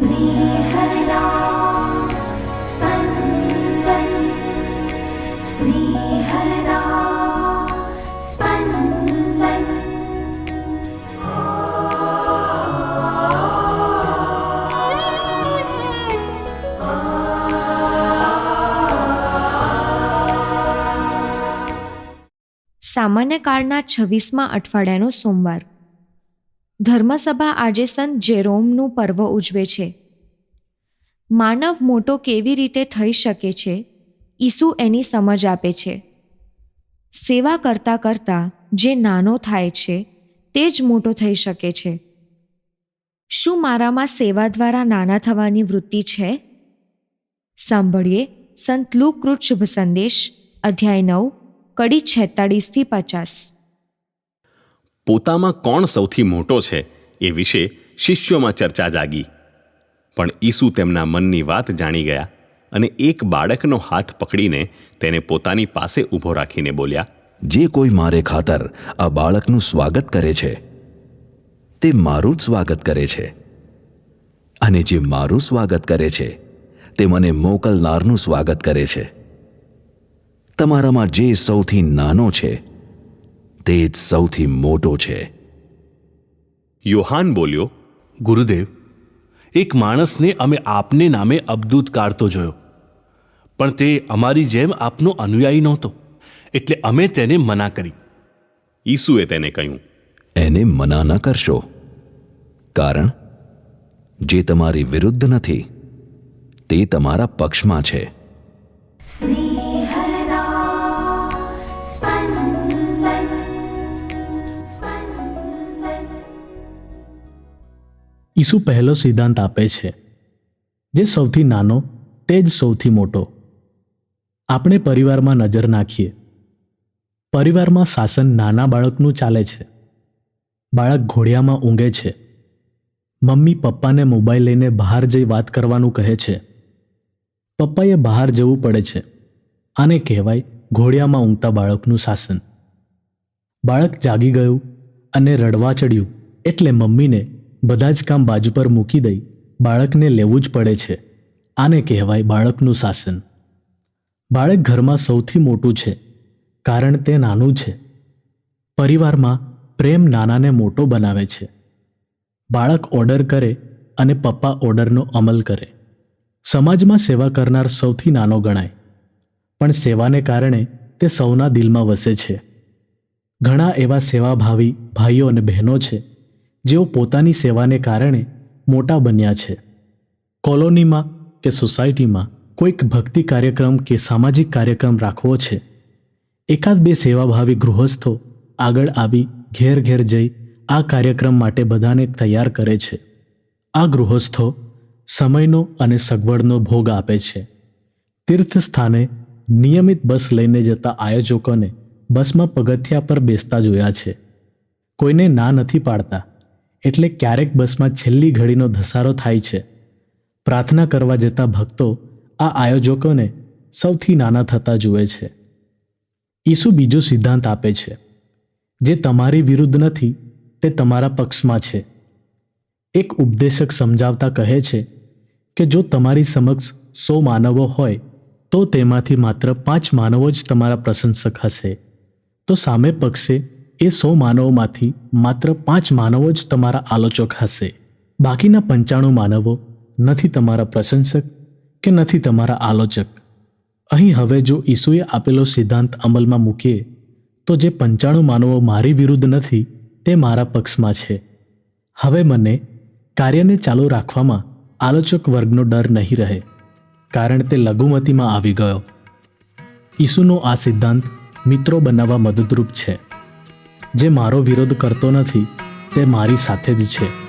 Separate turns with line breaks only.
स्नेहदा स्पन्दन् स्नेहदा स्पन्दन्
સામાન્ય કાળના છવ્વીસમાં અઠવાડિયાનો સોમવાર ધર્મસભા આજે સંત જેરોમનું પર્વ ઉજવે છે. માનવ મોટો કેવી રીતે થઈ શકે છે, ઈસુ એની સમજ આપે છે. સેવા કરતાં કરતાં જે નાનો થાય છે, તે જ મોટો થઈ શકે છે. શું મારામાં સેવા દ્વારા નાના થવાની વૃત્તિ છે? સાંભળીએ સંત લુકૃત શુભ સંદેશ, અધ્યાય નવ, કડી છેતાળીસથી પચાસ.
પોતામાં કોણ સૌથી મોટો છે એ વિશે શિષ્યોમાં ચર્ચા જાગી. પણ ઈસુ તેમના મનની વાત જાણી ગયા અને એક બાળકનો હાથ પકડીને તેને પોતાની પાસે ઊભો રાખીને બોલ્યા,
જે કોઈ મારે ખાતર આ બાળકનું સ્વાગત કરે છે, તે મારું જ સ્વાગત કરે છે. અને જે મારું સ્વાગત કરે છે, તે મને મોકલનારનું સ્વાગત કરે છે. તમારામાં જે સૌથી નાનો છે તે જ સૌથી મોટો છે.
યોહાન બોલ્યો
ગુરુદેવ એક માણસને અમે આપને નામે અબદૂત કાઢતો જોયો પણ તે અમારી જેમ આપનો અનુયાયી નહોતો એટલે અમે તેને મના કરી.
ઈસુએ તેને કહ્યું
એને મના ન કરશો કારણ જે તમારી વિરુદ્ધ નથી તે તમારા પક્ષમાં છે.
સ્નેહ
ઈસુ પહેલો સિદ્ધાંત આપે છે, જે સૌથી નાનો, તે જ સૌથી મોટો. આપણે પરિવારમાં નજર નાખીએ. પરિવારમાં શાસન નાના બાળકનું ચાલે છે. બાળક ઘોડિયામાં ઊંઘે છે. મમ્મી પપ્પાને મોબાઈલ લઈને બહાર જઈ વાત કરવાનું કહે છે. પપ્પાએ બહાર જવું પડે છે. આને કહેવાય ઘોડિયામાં ઊંઘતા બાળકનું શાસન બાળક જાગી ગયું અને રડવા ચડ્યું એટલે મમ્મીને બધા જ કામ બાજુ પર મૂકી દઈ બાળકને લેવું જ પડે છે. આને કહેવાય બાળકનું શાસન. બાળક ઘરમાં સૌથી મોટું છે, કારણ તે નાનું છે. પરિવારમાં પ્રેમ નાનાને મોટો બનાવે છે. બાળક ઓર્ડર કરે અને પપ્પા ઓર્ડરનો અમલ કરે. સમાજમાં સેવા કરનાર સૌથી નાનો ગણાય. પણ સેવાને કારણે તે સૌના દિલમાં વસે છે. ઘણા એવા સેવાભાવી ભાઈઓ અને બહેનો છે જેઓ પોતાની સેવાને કારણે મોટા બન્યા છે. કોલોનીમાં કે સોસાયટીમાં કોઈક ભક્તિ કાર્યક્રમ કે સામાજિક કાર્યક્રમ રાખવો છે. એકાદ બે સેવાભાવી ગૃહસ્થો આગળ આવી ઘેર ઘેર જઈ આ કાર્યક્રમ માટે બધાને તૈયાર કરે છે. આ ગૃહસ્થો સમયનો અને સગવડનો ભોગ આપે છે. તીર્થ સ્થાને નિયમિત બસ લઈને જતા આયોજકોને બસમાં પગથિયા પર બેસતા જોયા છે. કોઈને ના નથી પાડતા. એટલે ક્યારેક બસમાં છેલ્લી ઘડીનો ધસારો થાય છે. પ્રાર્થના કરવા જતા ભક્તો આ આયોજકોને સૌથી નાના થતા જુએ છે. ઈસુ બીજો સિદ્ધાંત આપે છે. જે તમારી વિરુદ્ધ નથી, તે તમારા પક્ષમાં છે. એક ઉપદેશક સમજાવતા કહે છે કે જો તમારી સમક્ષ સો માનવો હોય, તો તેમાંથી માત્ર પાંચ માનવો જ તમારા પ્રશંસક હશે. તો સામે પક્ષે એ સો માનવોમાંથી માત્ર પાંચ માનવો જ તમારા આલોચક હશે. બાકીના પંચાણું માનવો નથી તમારા પ્રશંસક કે નથી તમારા આલોચક. અહીં હવે જો ઈસુએ આપેલો સિદ્ધાંત અમલમાં મૂકીએ, તો જે પંચાણું માનવો મારી વિરુદ્ધ નથી, તે મારા પક્ષમાં છે. હવે મને કાર્યને ચાલુ રાખવામાં આલોચક વર્ગનો ડર નહીં રહે, કારણ તે લઘુમતીમાં આવી ગયો. ઈસુનો આ સિદ્ધાંત મિત્રો બનાવવા મદદરૂપ છે. જે મારો વિરોધ કરતો નથી તે મારી સાથે જ છે.